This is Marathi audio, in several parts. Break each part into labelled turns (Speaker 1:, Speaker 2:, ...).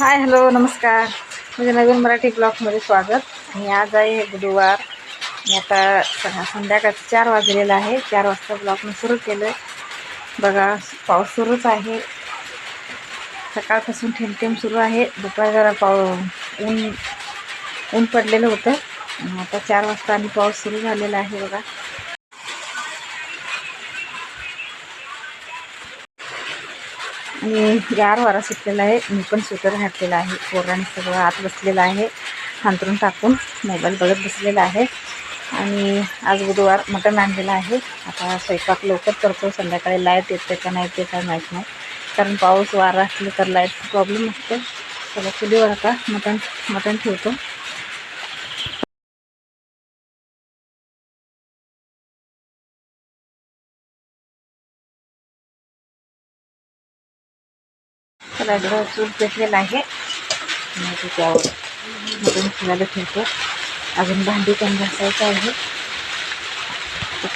Speaker 1: हाय हॅलो नमस्कार. म्हणजे नवीन मराठी ब्लॉगमध्ये स्वागत. आणि आज आहे बुधवार. मी आता स- संध्याकाळचं चार वाजलेलं आहे. चार वाजता ब्लॉग मी सुरू केलं बघा पाऊस सुरूच आहे. सकाळपासून थेंब सुरू आहे. दुपार जरा पाऊ ऊन ऊन पडलेलं होतं. आता चार वाजता आणि पाऊस सुरू झालेला आहे बघा. आणि गार वारा सुटलेला आहे. मी पण स्वेटर घातलेला आहे. पोराने सगळं आत बसलेलं आहे. हांतरून टाकून मोबाईल बघत बसलेला आहे. आणि आज बुधवार मटण आणलेलं आहे. आता स्वयंपाक लवकर करतो. संध्याकाळी लाइट येते का नाही ते काय माहीत नाही. कारण पाऊस वारा असले तर लाईटचा प्रॉब्लेम असतो. सगळं चुलीवर आता मटण मटण ठेवतो. त्याला इकडं चूल पेटलेला आहे. आणि त्याच्यावर मटण शिजायला ठेवतो. अजून भांडी पण घासायचं आहे.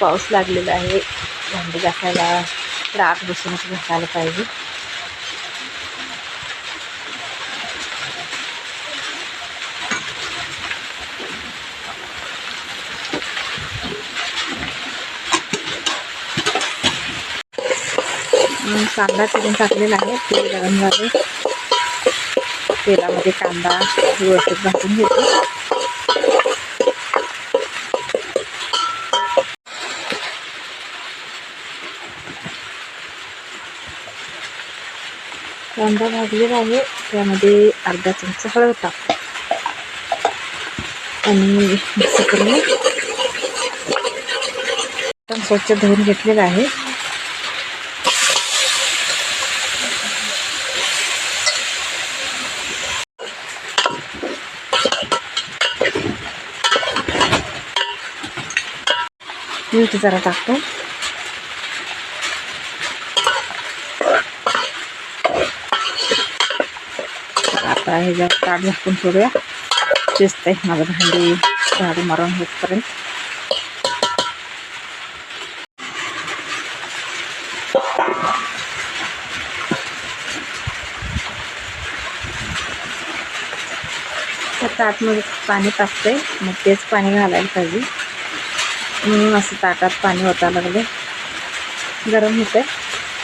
Speaker 1: पाऊस लागलेला आहे. भांडी घासायला इकडं आत बसूनच घासायला पाहिजे म्हणून कांदा चिरून टाकलेला आहे. तेल गरम झाले. तेलामध्ये कांदा व्यवस्थित भाजून घेतो. कांदा भाजलेला आहे. त्यामध्ये अर्धा चमचा हळद टाकतो आणि मिक्स करून स्वच्छ धुवून घेतलेलं आहे. मीठ जरा टाकतो आता हे जर ताट झाकून सोडूया आहे माझं भांडी झाडू मारून होतपर्यंत त्या ताटमध्ये पाणी टाकते मग तेच पाणी घालायला पाहिजे म्हणून असं ताटात पाणी होता लागले गरम होते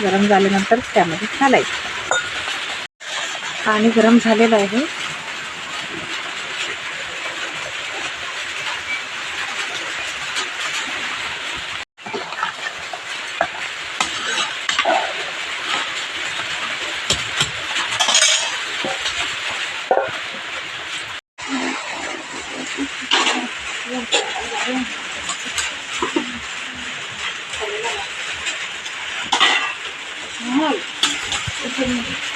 Speaker 1: गरम झाल्यानंतर त्यामध्ये घालायचं. पाणी गरम झालेलं आहे. 이렇게 올.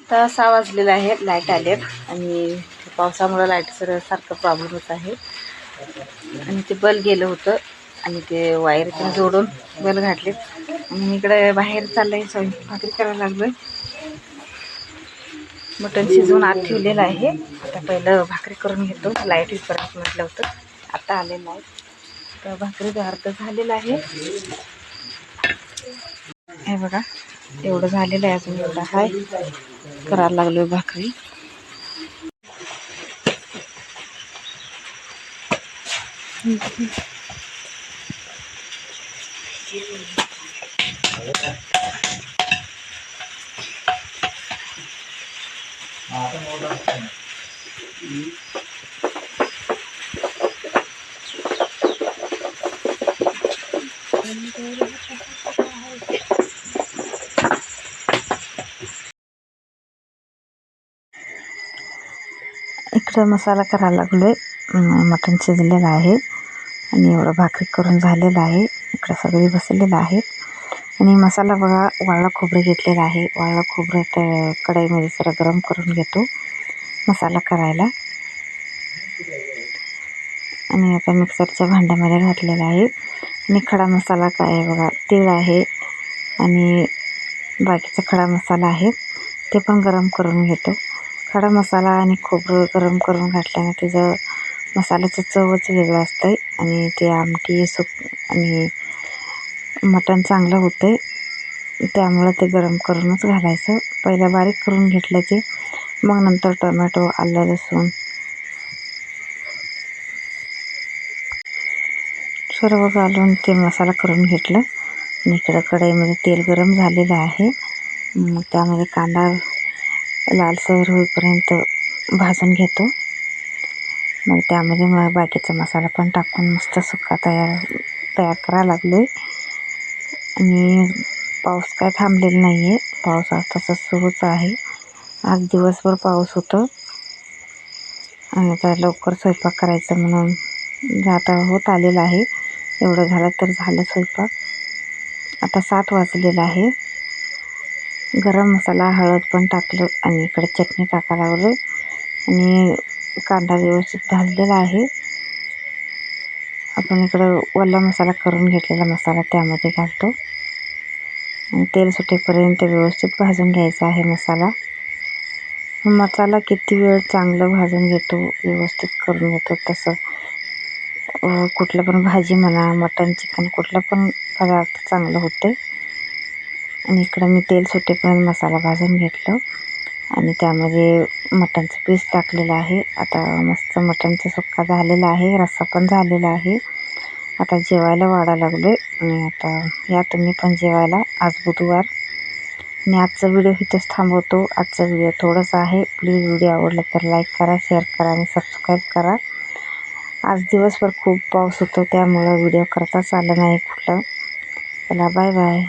Speaker 1: आता सहा वाजलेला आहे लाइट आले आणि पावसामुळे लाईटचं सारखं प्रॉब्लेमच आहे. आणि ते बल गेलं होतं आणि ते वायर पण जोडून बल घातले आणि इकडे बाहेर चाललंय स्वयंपाक भाकरी करायला लागलोय. मटण शिजवून आत ठेवलेलं आहे. आता पहिलं भाकरी करून घेतो. लाइट विपर्यंत म्हटलं होतं. आता आलेलं आहे तर भाकरीचा अर्थ झालेला आहे. हे बघा एवढं झालेलं आहे अजून एवढं हाय. करायला लागलो भाकरी. इकडं मसाला करायला लागलो आहे मटण शिजलेलं आहे. आणि एवढं भाकरी करून झालेलं आहे. इकडं सगळी बसलेलं आहे आणि मसाला बघा वाळलं खोबरं घेतलेलं आहे. वाळलं खोबरं त्या कढईमध्ये जरा गरम करून घेतो. मसाला करायला. आणि आता मिक्सरच्या भांड्यामध्ये घातलेला आहे. आणि खडा मसाला काय आहे बघा तीळ आहे आणि बाकीचा खडा मसाला आहे. ते पण गरम करून घेतो. खडा मसाला आणि खोबरं गरम करून घातल्यानं त्याचं मसाल्याचं चवच वेगळं असतं आणि ते आमटी सुक आणि मटण चांगलं होतं आहे त्यामुळं ते गरम करूनच घालायचं. पहिलं बारीक करून घेतलं ते मग नंतर टोमॅटो आलं लसूण सर्व घालून ते मसाला करून घेतलं. आणि इकडं कढईमध्ये तेल गरम झालेलं आहे. त्यामध्ये कांदा लालसर होईपर्यंत भाजून घेतो. मग त्यामध्ये मग बाकीचा मसाला पण टाकून मस्त सुका तयार तयार करायला लागलो आहे आणि पाऊस काय थांबलेला नाही आहे पाऊस आज तसंच सुरूच आहे. आज दिवसभर पाऊस होतं. आणि आता लवकर स्वयंपाक करायचं म्हणून आता होत आलेलं आहे. एवढं झालं तर झालं स्वयंपाक. आता सात वाजलेलं आहे. गरम मसाला हळद पण टाकलं आणि इकडे चटणी टाकायला लागलो आणि कांदा व्यवस्थित भाजलेला आहे. आपण इकडं ओला मसाला करून घेतलेला मसाला त्यामध्ये घालतो. आणि तेल सुटेपर्यंत व्यवस्थित भाजून घ्यायचा आहे मसाला. मसाला किती वेळ चांगलं भाजून घेतो व्यवस्थित करून घेतो तसं. कुठलं पण भाजी म्हणा मटन चिकन कुठलं पण पदार्थ चांगलं होते आणि इकडं मी तेल सुटेपर्यंत मसाला भाजून घेतलं. आणि त्यामध्ये मटणचं पीस टाकलेलं आहे. आता मस्त मटनचं सुक्का झालेला आहे रस्सा पण झालेला आहे. आता जेवायला वाढा लागलो आहे आणि आता या तुम्ही पण जेवायला आज बुधवार. आणि आजचा व्हिडिओ इथंच थांबवतो. आजचा व्हिडिओ थोडंसं आहे. प्लीज व्हिडिओ आवडला तर लाईक करा शेअर करा आणि सबस्क्राईब करा. आज दिवसभर खूप पाऊस होतो त्यामुळं व्हिडिओ करताच आला नाही कुठलं. चला बाय बाय